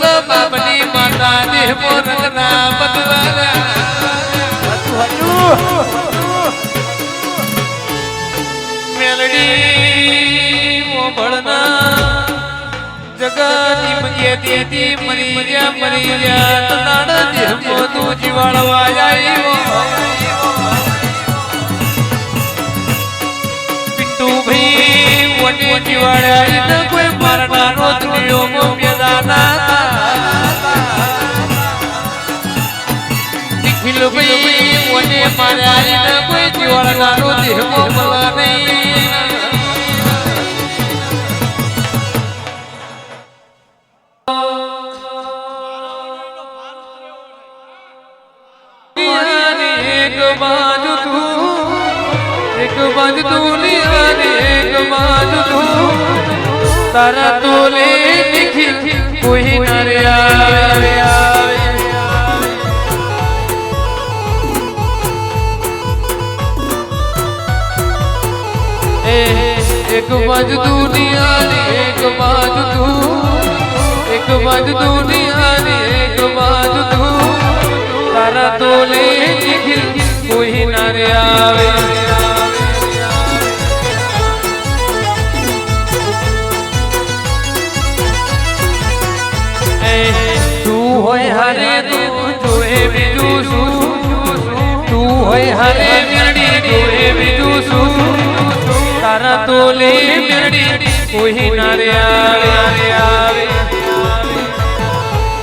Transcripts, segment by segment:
મારા દેહ મોરના બદવાલા મેલડી મોભળના જગતી મગે દેતી મરી ગયા મરી ગયા તનાડ દેહ મોતું જીવાળવા આવ્યો પિન્ટુ ભાઈ મોટી જીવાળ્યા ને નિખિલ ભાઈ મોને માર્યા ને કોઈ જીવાળનારો દેહ મો મળવા નહીં દુનિયાની એક બાજુ તું એક બાજુ દુનિયાની એક બાજુ તું તારા તોલે નિખિલ તું એક બાજુ દુનિયાની એક બાજુ તું તારા તોલે નિખિલ કોઈ ના રે આવે એ તું હોય હારે તું જોએ બીજું શું તું હોય હારે મેરડી જોએ બીજું શું તારા તોલે મેરડી કોઈ ના રે આવે આવે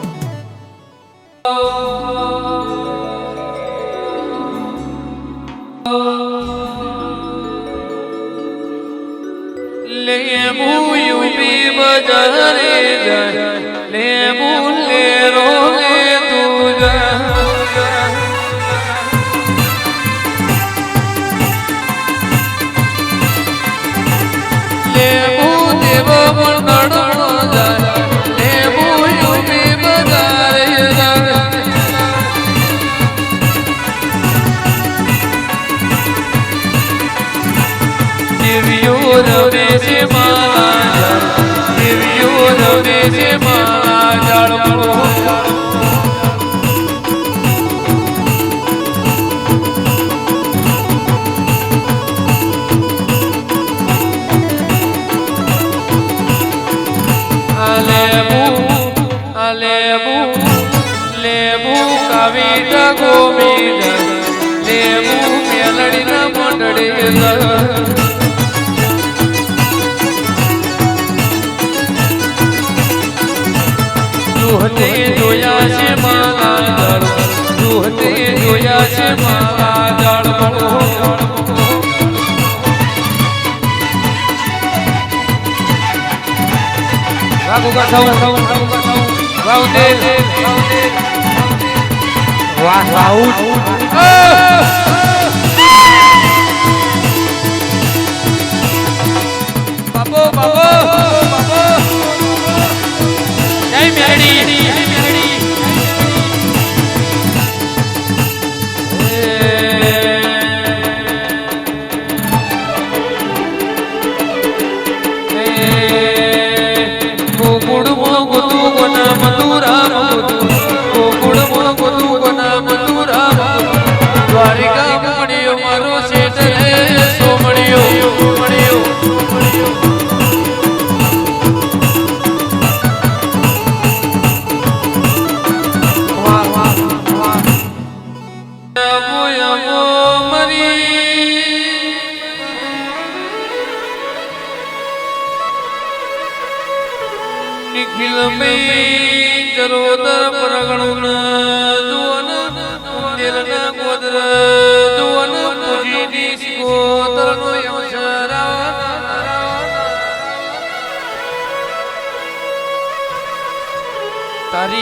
લેબુ ગોમીડ લેબુ મેલડીના મંડળી દુહતે જોયા છે મારા દળ દુહતે જોયા છે મારા વાહ વાહ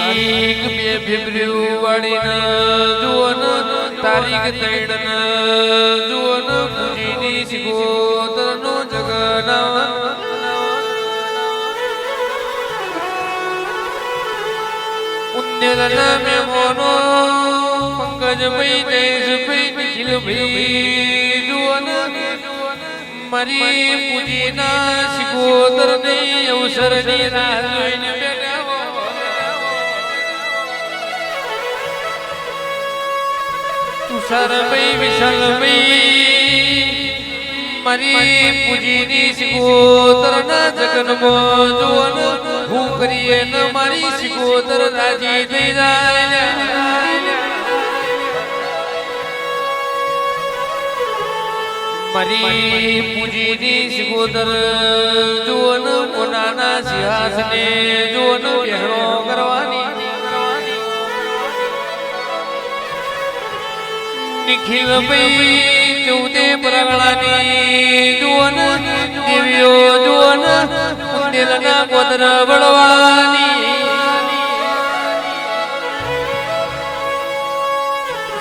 તારીખ બે ફેબ્રુઆરી જુવન તારીખ ત્રણ જુવન પૂજીની સિકોતરનો જગનાવા ઉંદેલના મેમોનો પંકજભાઈ જયેશભાઈ નિખિલભાઈ જુવન મારી પૂજીના શિકોતરની અવસરની રાહ જોઈને સરમય વિશલમય મારી પૂજીની સિગોતરના જગનમાં જોન હું કરીએ ન મારી સિગોતર રાજી થઈ જાય મારી પૂજીની સિગોતર જોન મોનાના સિંહાસને જોન બહેરો કરવાની નિખિલ ભાઈ ચૌદે પરગણાની જુવન, દેવીઓ જુવન દિલના ગોદર બળવાની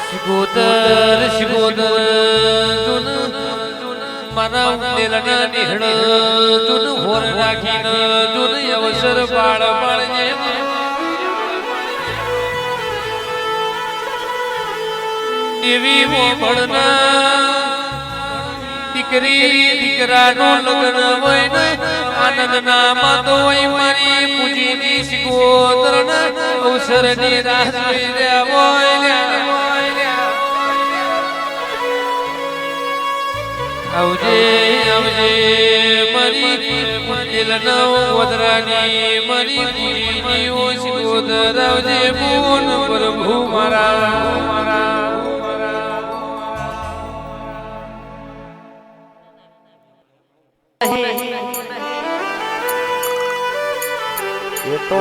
શિગોદર શિગોદર, જુન મારા દિલના નિહળ જુન, અવસર પાળ પાળજે. દેવી મોભળના દીકરી, દીકરાનો લગ્ન હોય ને આનંદ ના માતો હોય મારી પૂજીની સિકોતરના અવસરની રાહ જોઈ રહ્યા હોય આવજે આવજે, મારી દિલના વદરાની, મારી પૂજીની ઓ સિકોતર. આવજે પૂન પ્રભુ મારા મારા. તો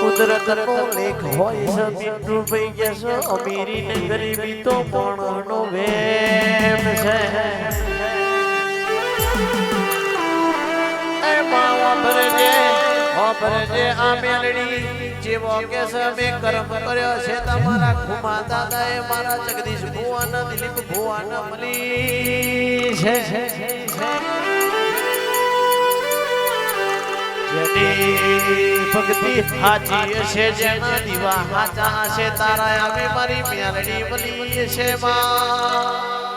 કુદરત લેખ હોય છે મીઠું ભાઈ છે? અમીરી ને ગરીબી તો પણ નો વેમ છે. આ મેલડી જેવો કે મેં કર્મ કર્યો છે તમારા ખુમા દાદાએ મારા જગદીશ ભુવાના દિલીપ ભુવાના મળી છે. જેની ભક્તિ હાચી છે જેના દીવા હાચા છે તારા આવે મારી મ્યાલડી બલી છે માં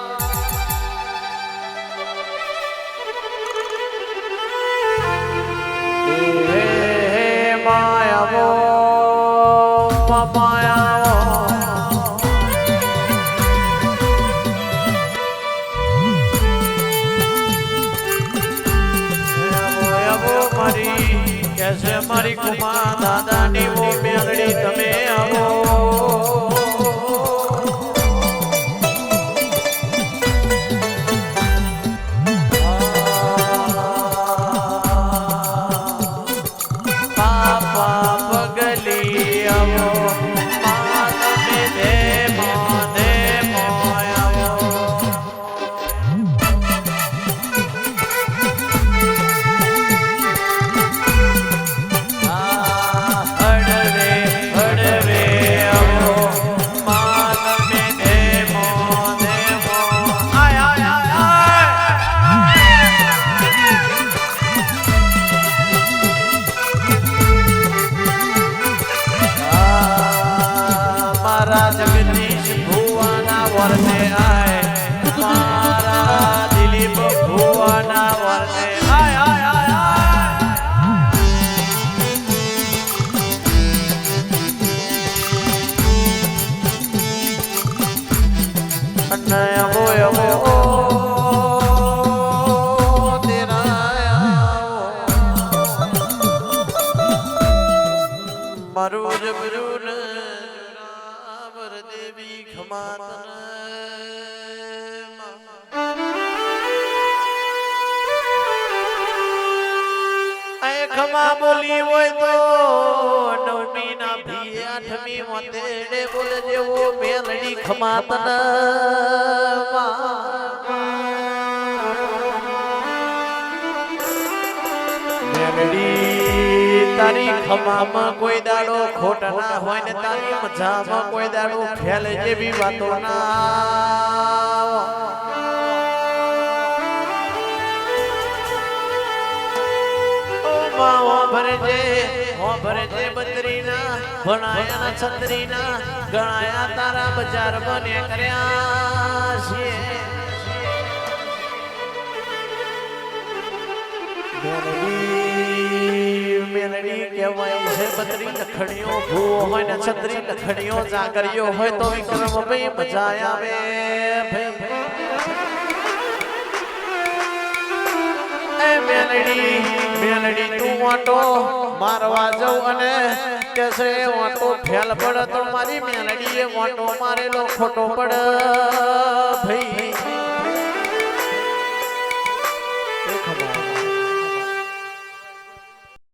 માયાવો માયાવો મારી કુમા દાદાની ખમા બોલી હોય તો નવમી ના ભી આઠમી મંદિરે બોલે જેવો મેલડી ખમાતન. તારી ખમામાં કોઈ દાડો ખોટ ના ને તારી મજામાં કોઈ દાડો ફેલ જેવી વાતો ના. ભરજે હો ભરજે બદરીના ભણાયા છત્રીના, ગણાયા તારા બજાર બને કર્યા છે. મેલડી કહેવાય છે બત્રી લખણીઓ, ભૂવો હોય વાટો મારવા જાઉં અને કેસે ઓટો ફેલ પડે તો મારી મેલડીએ ઓટો મારેલો ખોટો પડે. ભાઈ